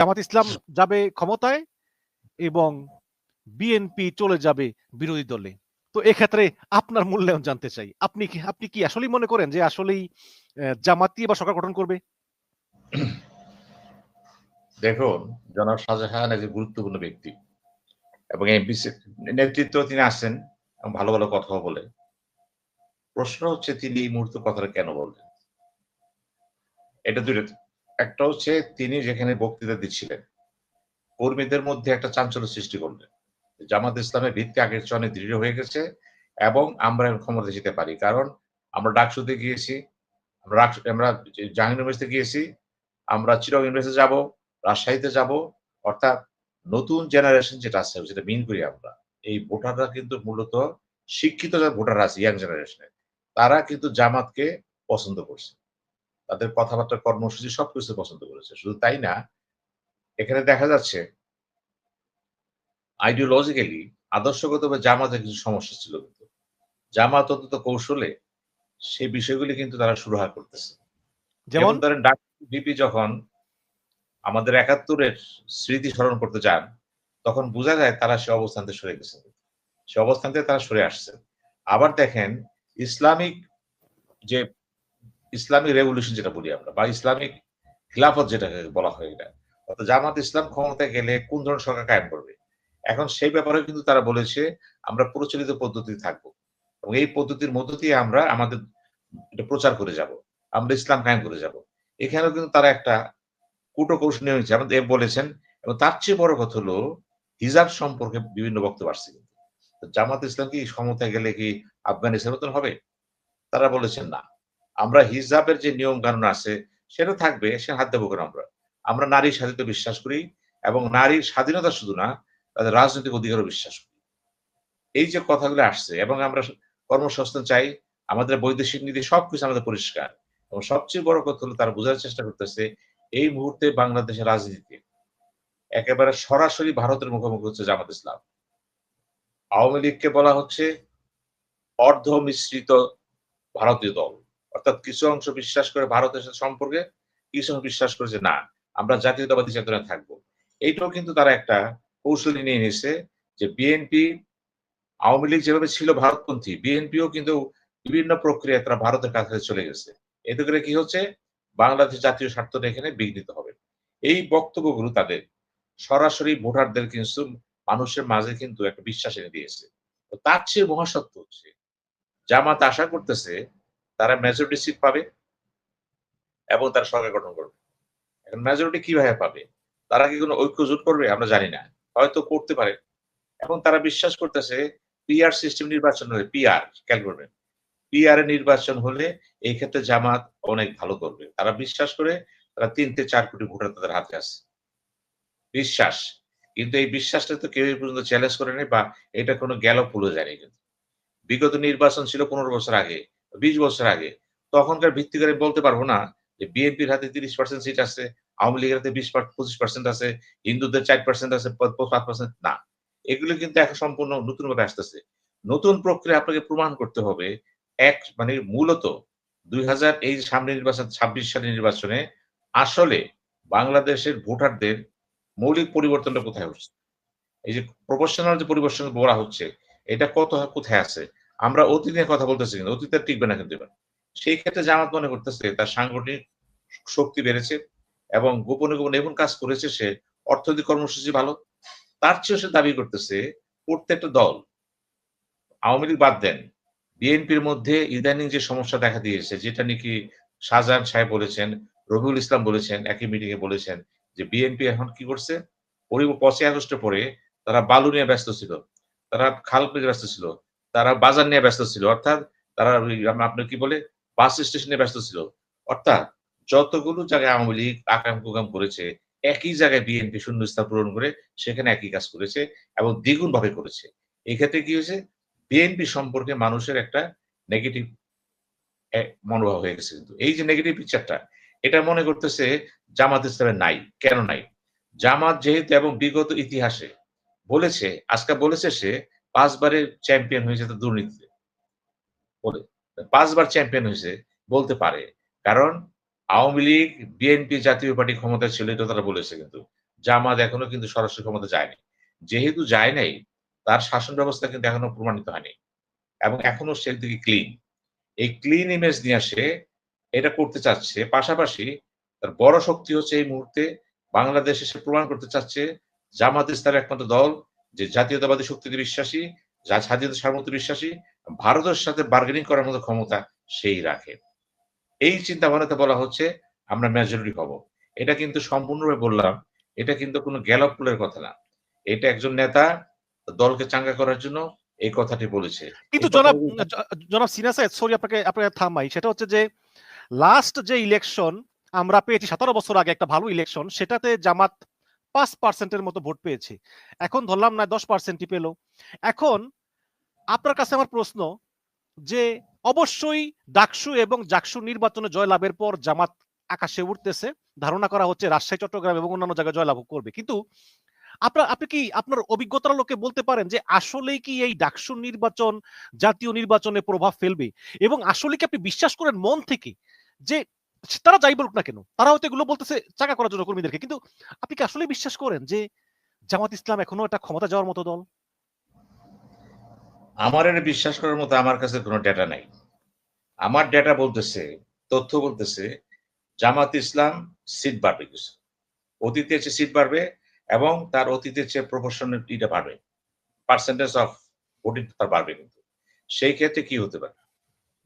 জামাত ইসলাম যাবে ক্ষমতায় এবং বিএনপি চলে যাবে বিরোধী দলে। তো এক্ষেত্রে আপনার মূল্যায়ন জানতে চাই। আপনি কি আপনি কি আসলেই মনে করেন যে আসলেই জামাতি বা সরকার গঠন করবে? দেখুন জনাব শাহজাহান একজন গুরুত্বপূর্ণ ব্যক্তি এবং বিশেষ নেতৃত্ব তিনি আসেন এবং ভালো ভালো কথা বলে প্রশ্ন হচ্ছে তিনি এই মুহূর্তে কথাটা কেন বললেন? এটা দুটো একটা হচ্ছে তিনি যেখানে বক্তৃতা দিচ্ছিলেন, কর্মীদের মধ্যে একটা চাঞ্চল্য সৃষ্টি করলেন। জামাত ইসলামের ভিত্তি আগের চেয়ে অনেক দৃঢ় হয়ে গেছে এবং আমরা ক্ষমতা যেতে পারি। কারণ আমরা ডাকসুতে গিয়েছি, আমরা আমরা জাহাঙ্গীর ইউনিভার্সিটি গিয়েছি, আমরা চিরং ইউনিভার্সিটি যাব, রাজশাহীতে যাব, অর্থাৎ নতুন জেনারেশন যেটা আছে যেটা মিন করি আমরা। এই ভোটাররা কিন্তু মূলত শিক্ষিত যারা ভোটার আছে, ইয়াং জেনারেশনে তারা কিন্তু জামাতকে পছন্দ করছে। তাদের কথাবার্তা কর্মসূচি সবকিছু পছন্দ করেছে। শুধু তাই না এখানে দেখা যাচ্ছে আইডিওলজিক্যালি আদর্শগতভাবে জামাতের কিছু সমস্যা ছিল কিন্তু। জামাত অন্তত কৌশলে সেই বিষয়গুলি কিন্তু তারা সুরাহা করতেছে। যেমন? ধরেন বিপি যখন আমাদের একাত্তরের স্মৃতি স্মরণ করতে যান তখন বোঝা যায় তারা সে অবস্থান থেকে সরে গেছে। সে অবস্থান থেকে তারা সরে আসছে। আবার দেখেন ইসলামিক যে ইসলামিক রেভলিউশন যেটা বলি আমরা, বা ইসলামিক খিলাফত যেটা বলা হয় এটা, অর্থাৎ জামাত ইসলাম ক্ষমতায় গেলে কোন ধরনের সরকার কায়েম করবে? এখন সেই ব্যাপারে কিন্তু তারা বলেছে, আমরা প্রচলিত পদ্ধতি থাকব। এবং এই পদ্ধতির মধ্য দিয়ে আমরা আমাদের এটা প্রচার করে যাব, আমরা ইসলাম কায়েম করে যাব। এখানেও কিন্তু তারা একটা কুটো কৌশল নিয়েছে আমাদের বলেছেন, এবং তার চেয়ে বড় কথা হলো, হিজাব সম্পর্কে বিভিন্ন বক্তব্য আসছে কিন্তু। জামাত ইসলাম কি ক্ষমতায় গেলে কি আফগানিস্তানের মতন হবে? তারা বলেছেন না। আমরা হিজাবের যে নিয়ম কানুন আছে, সেটা থাকবে, সে হাত দেবো কেন আমরা? আমরা নারীর স্বাধীনতা বিশ্বাস করি এবং নারীর স্বাধীনতা শুধু না, তাদের রাজনৈতিক অধিকারও বিশ্বাস করি। এই যে কথাগুলো আসছে এবং আমরা কর্মসংস্থান চাই, আমাদের বৈদেশিক নীতি সবকিছু আমাদের পরিষ্কার এবং সবচেয়ে বড় কথা হলো তারা বোঝার চেষ্টা করতেছে, এই মুহূর্তে বাংলাদেশের রাজনীতি একেবারে সরাসরি ভারতের মুখোমুখি হচ্ছে জামাত ইসলাম। আওয়ামী লীগকে বলা হচ্ছে অর্ধ মিশ্রিত ভারতীয় দল। অর্থাৎ কিছু অংশ বিশ্বাস করে ভারতের সাথে সম্পর্কে, কিছু অংশ বিশ্বাস করে যে না, আমরা জাতীয়তাবাদী চেতনায় থাকব। এইটাও কিন্তু তারা একটা কৌশলী নিয়ে নিয়েছে যে বিএনপি, আওয়ামী লীগ যেভাবে ছিল ভারতপন্থী, বিএনপিও কিন্তু বিভিন্ন প্রক্রিয়ায় তারা ভারতের কাছে চলে গেছে। এতে করে কি হচ্ছে? বাংলাদেশ জাতীয় স্বার্থটা এখানে বিঘ্নিত হবে। এই বক্তব্যগুলো তাদের সরাসরি ভোটারদের কিন্তু মানুষের মাঝে কিন্তু একটা বিশ্বাস এনে দিয়েছে। তার চেয়ে মহাসত্য হচ্ছে, জামাত আশা করতেছে তারা মেজরিটি সিট পাবে এবং তারা সরকার গঠন করবে। এখন মেজরিটি কীভাবে পাবে? তারা কি কোনো ঐক্য জোট করবে? আমরা জানি না। হয়তো করতে পারে। এবং তারা বিশ্বাস করতেছে পিআর সিস্টেম নির্বাচন হলে পিআর খেয়াল করবেন পিআর নির্বাচন হলে এই ক্ষেত্রে জামাত অনেক ভালো করবে। তারা বিশ্বাস করে তারা তিন থেকে চার কোটি ভোটার তাদের হাতে আছে। বিশ্বাস। কিন্তু এই বিশ্বাসটা তো কেউ পর্যন্ত চ্যালেঞ্জ করে নেই বা এটা কোনো গেল পুলে যায়নি কিন্তু। বিগত নির্বাচন ছিল পনেরো বছর আগে। বিশ বছর আগে। তখনকার ভিত্তি করে বলতে পারব না যে বিএনপির হাতে তিরিশ পার্সেন্ট সিট আছে, আওয়ামী লীগের হাতে বিশ পঁচিশ পার্সেন্ট আছে, হিন্দুদের চার পার্সেন্ট আছে পাঁচ পার্সেন্ট না। এগুলো কিন্তু এখন সম্পূর্ণ নতুন ভাবে আসতেছে। নতুন প্রক্রিয়া আপনাকে প্রমাণ করতে হবে, এক মানে মূলত দুই হাজার এই সামনে নির্বাচন, ছাব্বিশ সালের নির্বাচনে আসলে বাংলাদেশের ভোটারদের মৌলিক পরিবর্তনটা কোথায় হচ্ছে? এই যে প্রফেশনাল যে পরিবর্তন বলা হচ্ছে, এটা কত কোথায় আছে? আমরা অতীত নিয়ে কথা বলতেছি কিন্তু অতীতে আর টিকবে না কিন্তু এবার। সেই ক্ষেত্রে জামাত মনে করতেছে তার সাংগঠনিক শক্তি বেড়েছে এবং গোপনে গোপনে এমন কাজ করেছে সে অর্থনৈতিক কর্মসূচি ভালো। তার চেয়েও সে দাবি করতেছে, প্রত্যেকটা দল আওয়ামী লীগ বাদ দেন, বিএনপির মধ্যে ইদানিং যে সমস্যা দেখা দিয়েছে, যেটা নাকি শাহজাহান সাহেব বলেছেন রবিউল ইসলাম বলেছেন, একই মিটিং এ বলেছেন যে বিএনপি এখন কি করছে? পরিব পঁচিশ পরে তারা বালু নিয়ে ব্যস্ত ছিল, তারা খাল ব্যস্ত ছিল তারা বাজার নিয়ে ব্যস্ত ছিল, অর্থাৎ তারা আপনার কি বলে, বাস স্টেশনে ব্যস্ত ছিল। অর্থাৎ যতগুলো জায়গায় আওয়ামী লীগ আকাম কুকাম করেছে, একই জায়গায় বিএনপি শূন্যস্থান পূরণ করে সেখানে একই কাজ করেছে এবং দ্বিগুণ ভাবে করেছে এক্ষেত্রে কি হয়েছে, বিএনপি সম্পর্কে মানুষের একটা নেগেটিভ মনোভাব হয়ে গেছে কিন্তু। এই যে নেগেটিভ পিকচারটা এটা মনে করতেছে জামাত ইসলামের নাই। কেন নাই? জামাত যেহেতু এবং বিগত ইতিহাসে বলেছে, আজকে বলেছে সে পাঁচবারের চ্যাম্পিয়ন হয়েছে তো দুর্নীতিতে। বলে, পাঁচবার চ্যাম্পিয়ন হয়েছে বলতে পারে, কারণ আওয়ামী লীগ, বিএনপি জাতীয় পার্টি ক্ষমতা ছিল, এটা তারা বলেছে কিন্তু। জামাত এখনও কিন্তু সরাসরি ক্ষমতা যায়নি। যেহেতু যায় নাই, তার শাসন ব্যবস্থা কিন্তু এখনও প্রমাণিত হয়নি। এবং এখনও সে দিকে ক্লিন এই ক্লিন ইমেজ নিয়ে আসে এটা করতে চাচ্ছে, পাশাপাশি তার বড় শক্তি হচ্ছে এই মুহূর্তে বাংলাদেশে সে প্রমাণ করতে চাচ্ছে, জামাত ইসলামের একমাত্র দল যে জাতীয়তাবাদী শক্তিতে বিশ্বাসী যা স্বাধীনতা সার্বত্র বিশ্বাসী ভারতের সাথে বার্গেনিং করার মতো ক্ষমতা সেই রাখে। এই চিন্তা ভাবনাতে বলা হচ্ছে আমরা মেজরিটি হব। এটা কিন্তু সম্পূর্ণভাবে বললাম এটা কিন্তু কোনো গ্যালপুলের কথা না। এটা একজন নেতা দলকে চাঙ্গা করার জন্য এই কথাটি বলেছে। কিন্তু জনাব জনাব সিনা সাহেদ সরি আপনাকে আপনাকে থামাই। সেটা হচ্ছে যে লাস্ট যে ইলেকশন আমরা পেয়েছি সতেরো বছর আগে একটা ভালো ইলেকশন সেটাতে জামাত পাঁচ পার্সেন্টের মতো ভোট পেয়েছে। এখন ধরলাম না দশ পার্সেন্টই পেল। এখন আপনার কাছে আমার প্রশ্ন যে, অবশ্যই ডাকসু এবং জাকসু নির্বাচনে জয়লাভের পর জামাত আকাশে উঠতেছে ধারণা করা হচ্ছে রাজশাহী, চট্টগ্রাম এবং অন্যান্য জায়গায় জয়লাভ করবে। কিন্তু আপনার, আপনি কি আপনার অভিজ্ঞতার লোকে বলতে পারেন যে, আসলেই কি এই ডাকসু নির্বাচন জাতীয় নির্বাচনে প্রভাব ফেলবে? এবং আসলে কি আপনি বিশ্বাস করেন মন থেকে যে তারা যাই বলুক না কেন, তারা হয়তো এগুলো বলতেছে চাকা করার জন্য কর্মীদেরকে। কিন্তু আপনি কি আসলে বিশ্বাস করেন যে জামাত ইসলাম এখনও একটা ক্ষমতা যাওয়ার মতো দল? আমার এটা বিশ্বাস করার মতো আমার কাছে কোনো ডেটা নাই। আমার ডেটা বলতেছে, তথ্য বলতেছে, জামাত ইসলাম সিট বাড়বে কিছু। অতীতে চেয়ে সিট বাড়বে এবং তার অতীতের চেয়ে প্রপোর্শনালিটিটা বাড়বে। পার্সেন্টেজ অফ ভোটিং তার বাড়বে কিন্তু। সেই ক্ষেত্রে কি হতে পারে?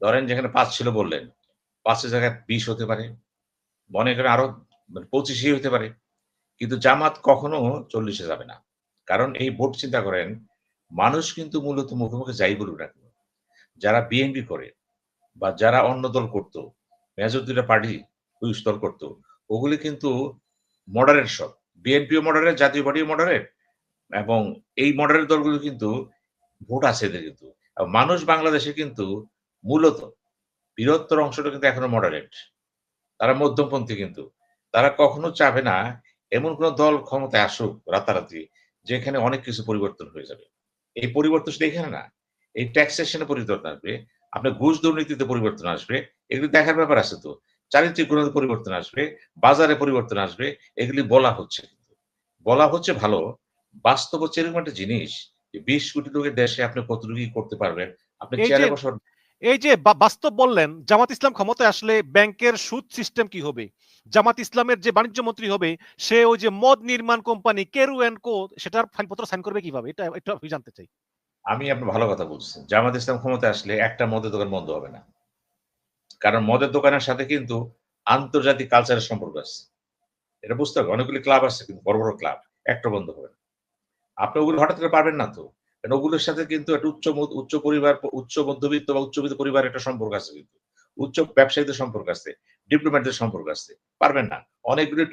ধরেন যেখানে পাঁচ ছিল বললেন পাঁচের জায়গায় বিশ হতে পারে, মনে করেন আরও মানে পঁচিশই হতে পারে, কিন্তু জামাত কখনো চল্লিশে যাবে না। কারণ এই ভোট চিন্তা করেন, মানুষ কিন্তু মূলত মুখোমুখি যাই বলুক না যারা বিএনপি করে বা যারা অন্য দল করতো মেজর দুটা পার্টি হুইস দল করতো, ওগুলি কিন্তু মডারেট সব। বিএনপিও মডারেট, জাতীয় পার্টিও মডারেট, এবং এই মডারেট দলগুলো কিন্তু ভোট আছে এদের কিন্তু। মানুষ বাংলাদেশে কিন্তু মূলত বৃহত্তর অংশটা কিন্তু এখনও মডারেট তারা মধ্যমপন্থী কিন্তু। তারা কখনো চাবে না এমন কোন দল ক্ষমতায় আসুক রাতারাতি যেখানে অনেক কিছু পরিবর্তন হয়ে যাবে। এই পরিবর্তন শুধু এখানে না এই ট্যাক্সেশনে পরিবর্তন আসবে আপনার ঘুষ দুর্নীতিতে পরিবর্তন আসবে এগুলি দেখার ব্যাপার আছে তো। চারিত্রিক গুণে পরিবর্তন আসবে বাজারে পরিবর্তন আসবে এগুলি বলা হচ্ছে বলা হচ্ছে ভালো বাস্তব হচ্ছে এরকম একটা জিনিস যে বিশ কোটি লোকের দেশে আপনি কতটুকু করতে পারবেন আপনি চেয়ারে বসার এই যে বাস্তব বললেন, জামাত ইসলাম ক্ষমতায় আসলে ব্যাংকের সুদ সিস্টেম কি হবে? জামাত ইসলামের যে বাণিজ্য মন্ত্রী হবে, সে ওই যে মদ নির্মাণ কোম্পানি কেরু এন্ড কো, সেটার ফাইলপত্র সাইন করবে কীভাবে? এটা একটু আমি জানতে চাই। আমি আপনার ভালো কথা বলছেন জামাত ইসলাম ক্ষমতায় আসলে একটা মদের দোকান বন্ধ হবে না। কারণ মদের দোকানের সাথে কিন্তু আন্তর্জাতিক কালচারের সম্পর্ক আছে। এটা বুঝতে হবে, অনেকগুলি ক্লাব আছে কিন্তু বড় বড় ক্লাব একটা বন্ধ হবে না। আপনি ওগুলো হঠাৎ করে পারবেন না তো? কারণ ওগুলোর সাথে কিন্তু একটা উচ্চ উচ্চ পরিবার, উচ্চ মধ্যবিত্ত বা উচ্চবিত্ত পরিবারের একটা সম্পর্ক আছে কিন্তু। উচ্চ ব্যবসায়ীদের সম্পর্ক আছে ডিপ্লোম্যাটদের সম্পর্ক আছে। পারবেন না। অনেকগুলি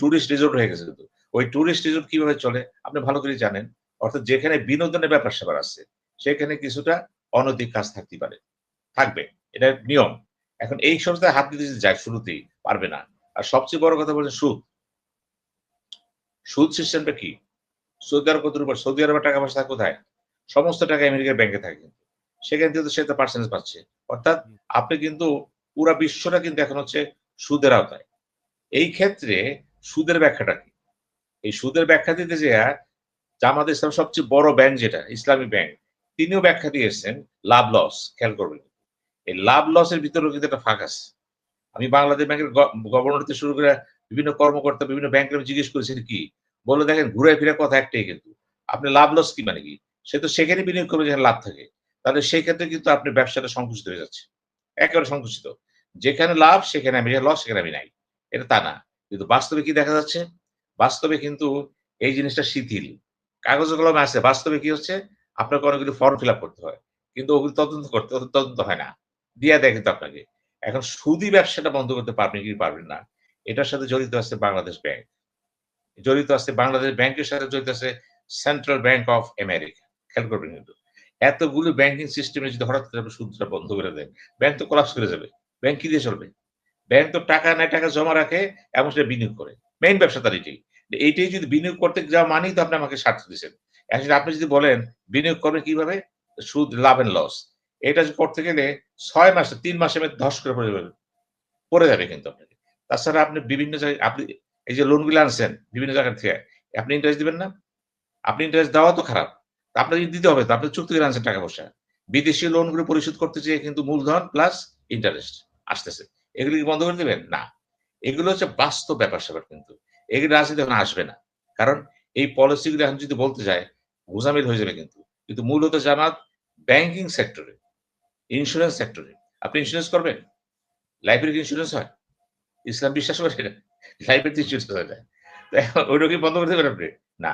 টুরিস্ট রিসোর্ট হয়ে গেছে কিন্তু। ওই টুরিস্ট রিসোর্ট কীভাবে চলে? আপনি ভালো করে জানেন। অর্থাৎ যেখানে বিনোদনের ব্যাপার স্যাপার আছে, সেখানে কিছুটা অনৈতিক কাজ থাকতে পারে। থাকবে। এটা নিয়ম। এখন এই সংস্থায় হাত দিতে যায়, শুরুতেই পারবে না। আর সবচেয়ে বড় কথা বলছেন সুদ। সুদ সিস্টেমটা কি? সৌদি আরব কত উপর সৌদি আরবের টাকা পয়সা কোথায়? সমস্ত টাকা আমেরিকার ব্যাংকে থাকে কিন্তু। সেখান থেকে তো সে তো পার্সেন্টেজ পাচ্ছে। অর্থাৎ আপনি কিন্তু পুরা বিশ্বটা কিন্তু এখন হচ্ছে সুদের আওতায়। এই ক্ষেত্রে সুদের ব্যাখ্যাটা কি? এই সুদের ব্যাখ্যা দিতে যে জামাত ইসলাম সবচেয়ে বড় ব্যাংক যেটা ইসলামী ব্যাংক তিনিও ব্যাখ্যা দিয়েছেন লাভ লস খেয়াল করবেন। এই লাভ লসের ভিতরেও কিন্তু একটা ফাঁক আছে। আমি বাংলাদেশ ব্যাংকের গভর্নর থেকে শুরু করে বিভিন্ন কর্মকর্তা বিভিন্ন ব্যাংকের জিজ্ঞেস করেছেন কি? বলে দেখেন ঘুরে ফিরে কথা একটাই কিন্তু। আপনি লাভ লস কি মানে কি? সে তো সেখানে বিনিয়োগ করবে যেখানে লাভ থাকে। তাহলে সেই ক্ষেত্রে কিন্তু আপনি ব্যবসাটা সংকুচিত হয়ে যাচ্ছে। একেবারে সংকুচিত। যেখানে লাভ, সেখানে আমি লস সেখানে আমি নাই। এটা তা না। কিন্তু বাস্তবে কি দেখা যাচ্ছে? বাস্তবে কিন্তু এই জিনিসটা শিথিল। কাগজ কলমে আছে। বাস্তবে কি হচ্ছে? আপনাকে অনেকগুলি ফর্ম ফিল করতে হয়। কিন্তু ওগুলো তদন্ত করতে, তদন্ত হয় না। দিয়া দেয় কিন্তু আপনাকে। এখন সুদি ব্যবসাটা বন্ধ করতে পারবেন কি পারবেন না? এটার সাথে জড়িত আছে বাংলাদেশ ব্যাংক। জড়িত আছে, বাংলাদেশ ব্যাংকের সাথে জড়িত আছে সেন্ট্রাল ব্যাংক অফ আমেরিকা খেয়াল করবেন কিন্তু, এতগুলো ব্যাংকিং সিস্টেমে যদি হঠাৎ করে সুদটা বন্ধ করে দেন ব্যাংক তো কলাপস করে যাবে। ব্যাংক কি দিয়ে চলবে? ব্যাংক তো টাকা নেয়, টাকা জমা রাখে এবং সেটা বিনিয়োগ করে। মেইন ব্যবসা তার এটাই। এইটাই যদি বিনিয়োগ করতে যাওয়া মানেই তো আপনি আমাকে স্বার্থ দিচ্ছেন এখন আপনি যদি বলেন, বিনিয়োগ করবেন কীভাবে? সুদ, লাভ এন্ড লস এটা করতে গেলে ছয় মাসে, তিন মাসে ধস করে পড়ে যাবে। পড়ে যাবে কিন্তু আপনাকে। তাছাড়া আপনি বিভিন্ন জায়গায়, আপনি এই যে লোনগুলো আনছেন বিভিন্ন জায়গা থেকে, আপনি ইন্টারেস্ট দিবেন না? আপনি ইন্টারেস্ট দেওয়া তো খারাপ। আপনাকে দিতে হবে, তো আপনি চুক্তি করে আনছেন টাকা পয়সা। বিদেশি লোনগুলো পরিশোধ করতে চেয়ে কিন্তু মূলধন প্লাস ইন্টারেস্ট আসতেছে। এগুলো কি বন্ধ করে দেবেন? না। এগুলো হচ্ছে বাস্তব ব্যাপার স্যাপার কিন্তু। এগুলো রাজনীতি এখন আসবে না। কারণ এই পলিসিগুলো এখন যদি বলতে যায় গোজামিল হয়ে যাবে কিন্তু। কিন্তু মূলত জামাত ব্যাংকিং সেক্টরে ইন্স্যুরেন্স সেক্টরে আপনি ইন্স্যুরেন্স করবেন? লাইফের ইন্স্যুরেন্স হয়? ইসলাম বিশ্বাস করে লাইফের ইন্স্যুরেন্স হয় তো ওইটা কি বন্ধ করে দেবেন আপনি? না।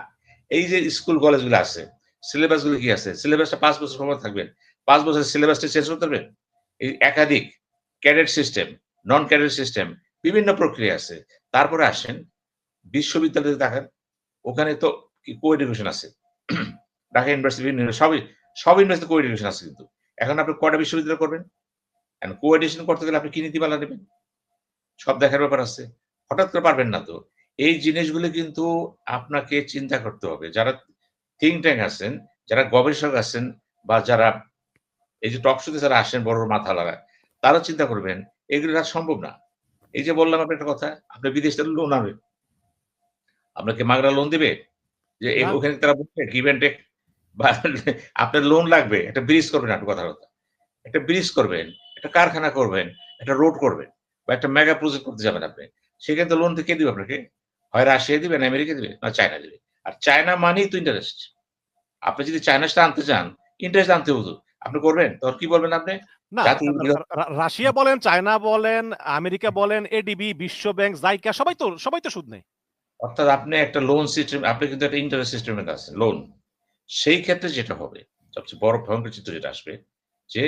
এই যে স্কুল কলেজগুলো আছে সিলেবাসগুলো কি আছে? সিলেবাসটা পাঁচ বছর সময় থাকবেন পাঁচ বছর সিলেবাসটা চেঞ্জ করতে পারবেন এই একাধিক cadet system non cadet system বিভিন্ন প্রক্রিয়া আছে। তারপরে আসেন, বিশ্ববিদ্যালয়ে দেখেন, ওখানে তো কো এডুকেশন আছে? ঢাকা ইউনিভার্সিটি সবই, সব ইউনিভার্সিটি কো এডুকেশন আছে কিন্তু। এখন আপনি কটা বিশ্ববিদ্যালয় করবেন? কো এডুকেশন করতে গেলে আপনি কি নীতিমালা নেবেন? সব দেখার ব্যাপার আছে। হঠাৎ করে পারবেন না তো। এই জিনিসগুলো কিন্তু আপনাকে চিন্তা করতে হবে। যারা থিঙ্ক ট্যাঙ্ক আছেন যারা গবেষক আছেন বা যারা এই যে টক শোতে যারা আসেন বড় মাথা লাগা তারা চিন্তা করবেন এগুলো আর সম্ভব না। এই যে বললাম আপনি একটা কথা আপনি বিদেশ থেকে লোন আনবে আপনাকে মাগরা লোন দিবে যে ওখানে তারা বলছে গিভ অ্যান্ড টেক বা আপনার লোন লাগবে একটা ব্রিজ করবেন আপনি কথা কথা একটা ব্রিজ করবেন একটা কারখানা করবেন একটা রোড করবেন বা একটা মেগা প্রজেক্ট করতে যাবেন আপনি। তো লোন কে দিবে আপনাকে? হয় রাশিয়া দিবে না আমেরিকা দিবে? না চায়না দিবে? আর চায়না মানেই তো ইন্টারেস্ট আপনি যদি চায়নাটা আনতে চান ইন্টারেস্ট আনতে হতো আপনি করবেন? তখন কি বলবেন আপনি? রাশিয়া বলেন চায়না বলেন আমেরিকা বলেন এডিবি বিশ্ব ব্যাংক জাইকা সবাই তো সবাই তো সুদ নেই অর্থাৎ আপনি একটা লোন সিস্টেম আপনি কিন্তু একটা ইন্টারেস্ট সিস্টেমে আছে লোন সেই ক্ষেত্রে যেটা হবে সবচেয়ে বড় ভয়ঙ্কর চিত্র যেটা আসবে যে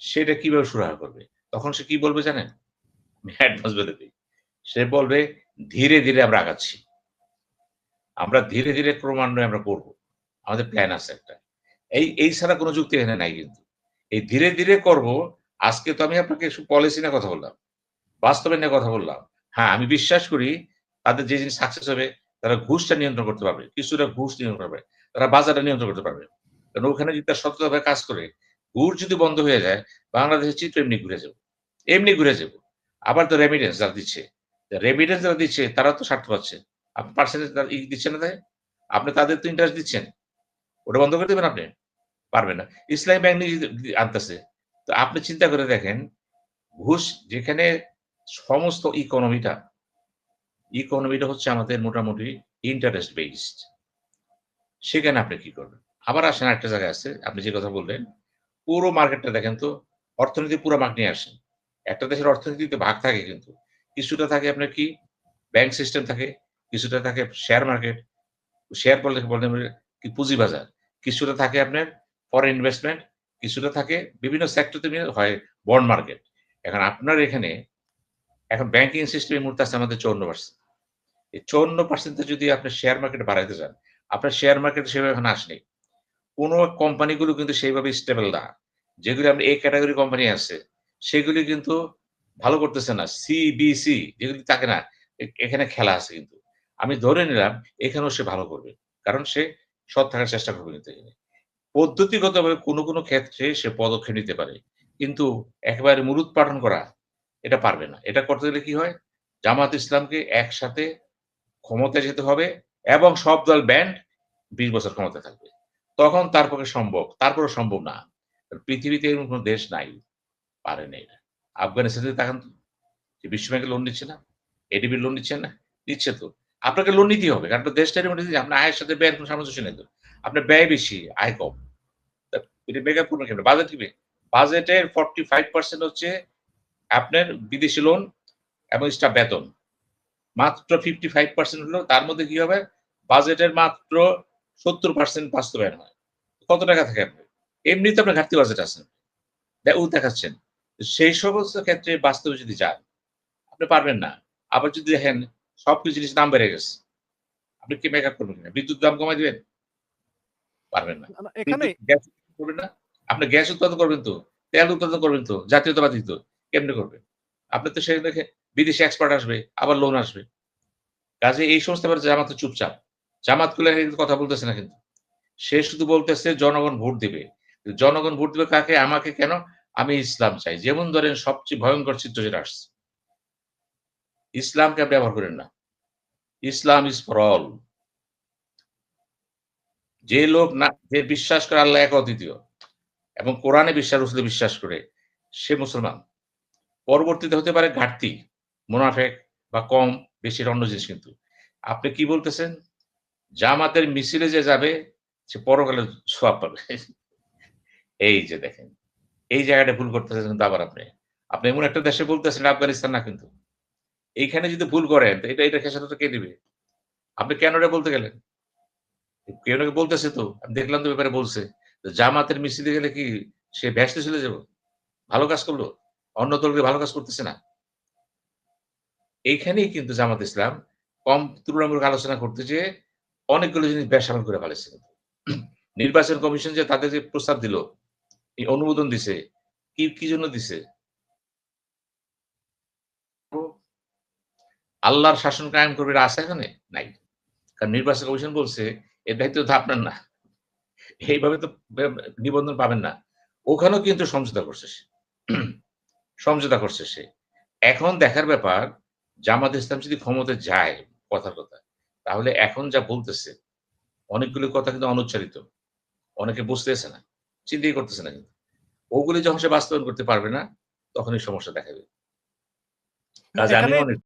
সেটা কীভাবে সুরাহা করবে? তখন সে কি বলবে জানেন? আমি অ্যাডভান্স বলে দিই। সে বলবে, ধীরে ধীরে আমরা আগাচ্ছি। আমরা ধীরে ধীরে ক্রমান্বয়ে আমরা করব। আমাদের প্ল্যান আছে একটা। এই এই ছাড়া কোনো যুক্তি এখানে নাই কিন্তু। এই ধীরে ধীরে করব, আজকে তো আমি আপনাকে পলিসি নিয়ে কথা বললাম, বাস্তবে নিয়ে কথা বললাম। হ্যাঁ আমি বিশ্বাস করি তাদের যে জিনিস সাকসেস হবে, তারা ঘুষটা নিয়ন্ত্রণ করতে পারবে, কিছুটা ঘুষ নিয়ন্ত্রণ করবে তারা বাজারটা নিয়ন্ত্রণ করতে পারবে। কারণ ওখানে যদি তার সততাভাবে কাজ করে, ঘুষ যদি বন্ধ হয়ে যায়, বাংলাদেশের চিত্র এমনি ঘুরে যাবে, এমনি ঘুরে যাব। আবার তো রেমিডেন্স যারা দিচ্ছে। রেমিডেন্স যারা দিচ্ছে, তারা তো স্বার্থ পাচ্ছে। আপনি পার্সেন্টেজ দিচ্ছেন না তাই? আপনি তাদের তো ইন্টারেস্ট দিচ্ছেন। ওটা বন্ধ করে দেবেন আপনি? পারবেন না। ইসলামী ব্যাংক নিজে আনতেছে। তো আপনি চিন্তা করে দেখেন, ঘুষ যেখানে সমস্ত ইকোনমিটা ইকোনমিটা হচ্ছে আমাদের মোটামুটি ইন্টারেস্ট বেসড সেখানে আপনি কি করবেন? আবার আসেন একটা জায়গায় আছে আপনি যে কথা বললেন, পুরো মার্কেটটা দেখেন তো, অর্থনীতি পুরো মার্ক নিয়ে আসেন। একটা দেশের অর্থনীতিতে ভাগ থাকে কিন্তু। কিছুটা থাকে আপনার কি? ব্যাংক সিস্টেম থাকে কিছুটা থাকে শেয়ার মার্কেট শেয়ার বলতে বলতে কি পুঁজি বাজার। কিছুটা থাকে আপনার ফরেন ইনভেস্টমেন্ট কিছুটা থাকে বিভিন্ন সেক্টরতে হয় বন্ড মার্কেট এখন আপনার এখানে, এখন ব্যাংকিং সিস্টেম এই মুহূর্তে আছে আমাদের চৌন্ন পার্সেন্ট এই চৌন্ন পার্সেন্টে যদি আপনি শেয়ার মার্কেট বাড়াইতে চান, আপনার শেয়ার মার্কেট সেভাবে এখন আসেনি। কোনো কোম্পানিগুলো কিন্তু সেইভাবে স্টেবল না। যেগুলি আপনি এই ক্যাটাগরি কোম্পানি আছে, সেগুলি কিন্তু ভালো করতেছে না সিবিসি যেগুলি থাকে না এখানে খেলা আছে কিন্তু। আমি ধরে নিলাম, এখানেও সে ভালো করবে, কারণ সে সৎ থাকার চেষ্টা করবে কিন্তু এখানে। পদ্ধতিগতভাবে কোনো কোনো ক্ষেত্রে সে পদক্ষেপ নিতে পারে, কিন্তু একেবারে মুরুদ পাঠন করা, এটা পারবে না। এটা করতে গেলে কি হয়? জামাত ইসলামকে একসাথে ক্ষমতায় যেতে হবে এবং সব দল ব্যান্ড বিশ বছর ক্ষমতায় থাকবে। তখন তার পক্ষে সম্ভব তারপরে সম্ভব না। পৃথিবীতে এরকম কোনো দেশ নাই, পারে না এটা আফগানিস্তানে তাকান তো, যে বিশ্ব ব্যাংকে লোন নিচ্ছে না এডিবি লোন নিচ্ছে না দিচ্ছে তো। আপনাকে লোন নিতেই হবে, কারণ দেশটার মধ্যে আপনার আয়ের সাথে ব্যয়ের কোনো সামঞ্জস্য নেই তো। আপনার ব্যয় বেশি, আয় কম। এটা বেকারপূর্ণ কেন বাজেট কি বাজেটের ফর্টি ফাইভ পার্সেন্ট হচ্ছে আপনার বিদেশি লোন এবং স্টাফ বেতন। মাত্র ফিফটি ফাইভ পার্সেন্ট হলো, তার মধ্যে কি হবে? বাজেটের মাত্র সত্তর পার্সেন্ট বাস্তবায়ন হয়। কত টাকা থাকে আপনার? এমনিতে আপনার ঘাটতি বাজেট আছে। ও দেখাচ্ছেন। সেই সমস্ত ক্ষেত্রে বাস্তবে যদি যান আপনি পারবেন না। আবার যদি দেখেন সবকিছু জিনিস দাম বেড়ে গেছে আপনি কি মেকআপ করবেন কিনা? বিদ্যুৎ দাম কমাই দিবেন? পারবেন না। গ্যাস করবেন না? আপনি গ্যাস উৎপাদন করবেন তো? তেল উৎপাদন করবেন তো? জাতীয়তাবাদী তো? কেমনে করবেন আপনি তো সেখানে দেখে বিদেশি এক্সপার্ট আসবে আবার লোন আসবে। কাজে এই সমস্ত ব্যাপারে জামাত চুপচাপ। জামাত খুলে কিন্তু কথা বলতেছে না কিন্তু। সে শুধু বলতেছে জনগণ ভোট দিবে। জনগণ ভোট দিবে কাকে আমাকে কেন? আমি ইসলাম চাই। যেমন ধরেন সবচেয়ে ভয়ঙ্কর চিত্র যেটা আসছে। ইসলামকে আপনি ব্যবহার করেন না। ইসলাম ইজ ফর অল যে লোক না, যে বিশ্বাস করে আল্লাহ এক অদ্বিতীয় এবং কোরআনে বিশ্বাস, রসুলে বিশ্বাস করে, সে মুসলমান। পরবর্তীতে হতে পারে ঘাটতি, মুনাফেক বা কম বেশির অন্য জিনিস কিন্তু। আপনি কি বলতেছেন? জামাতের মিছিলে যে যাবে, সে পরকালে সোয়াব পাবে। এই যে দেখেন। এই জায়গাটা ভুল করতেছেন কিন্তু আবার আপনি। আপনি এমন একটা দেশে বলতেছেন, আফগানিস্তান না কিন্তু। এইখানে যদি ভুল করেন, তো এটা এটা খেসারত কে দিবে? আপনি কেন এটা বলতে গেলেন? কেউ নাকি বলতেছে তো। আমি দেখলাম তো ব্যাপারে বলছে। জামাতের মিছিলে গেলে কি সে ভ্যাসতে চলে যাব? ভালো কাজ করল? অন্য দলকে ভালো কাজ করতেছে না? এইখানেই কিন্তু জামাত ইসলাম কম তুলনামূলক আলোচনা করতে যেয়ে অনেকগুলো জিনিস বেসামাল করে ফেলেছে। নির্বাচন কমিশন যে তাদের যে প্রস্তাব দিল এই অনুমোদন দিছে। কি কি জন্য দিছে? আল্লাহর শাসন কায়েম করবে আছে এখানে? নাই। কারণ নির্বাচন কমিশন বলছে, এর দায়িত্ব তো আপনার না। এইভাবে তো নিবন্ধন পাবেন না। ওখানেও কিন্তু সমঝোতা করছে সে। সমঝোতা করছে সে। এখন দেখার ব্যাপার, জামাত ইসলাম যদি ক্ষমতা যায়, কথার কথা, তাহলে এখন যা বলতেছে, অনেকগুলো কথা কিন্তু অনুচ্চারিত। অনেকে বুঝতেছে না। চিন্তাই করতেছে না কিন্তু। ওগুলি যখন সে বাস্তবায়ন করতে পারবে না তখনই সমস্যা দেখাবে কাজে আমি